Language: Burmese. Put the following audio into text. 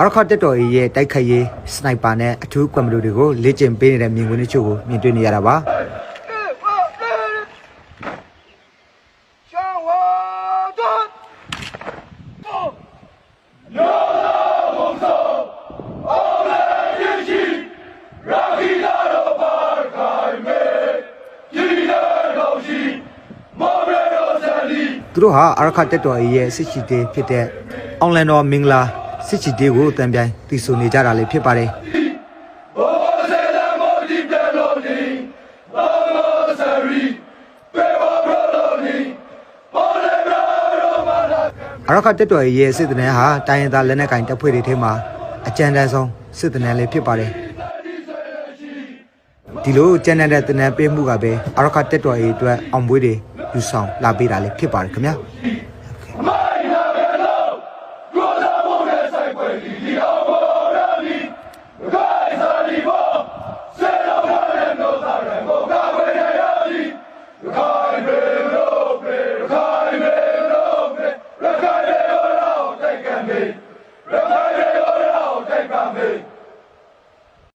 အရခတ်တက်တော်ရဲ့တိုက်ခိုက်ရေးစနိုက်ပါနဲ့အထူးကွန်မလိုတွေကိုလေ့ကျင့်ပေးနေတဲ့မြင်ကွင်းတချို့ကိုမြင်တွေ့နေရတာပါသူတို့ဟာအရခတ်တက်တော်ရဲ့စစ်ရှိတေဖြစ်တဲ့အွန်လိုင်းတော်မင်္ဂလာ စစ်ချီတေးကိုတန်ပြိုင်တည်ဆူနေကြတာလည်းဖြစ်ပါတယ်အရခတ်တက်တော်ရဲ့စစ်တနန်းဟာတိုင်းရင်းသားလက်နက်ကင်တပ်ဖွဲ့တွေထဲမှာအကြမ်းတမ်းဆုံးစစ်တနန်းလေးဖြစ်ပါတယ်ဒီလိုကြမ်းတမ်းတဲ့တနန်းပေးမှုကပဲအရခတ်တက်တော်ရဲ့အတွက်အောင်ပွဲတွေယူဆောင်လာပေးတာလေးဖြစ်ပါတယ်ခင်ဗျာ Abraham.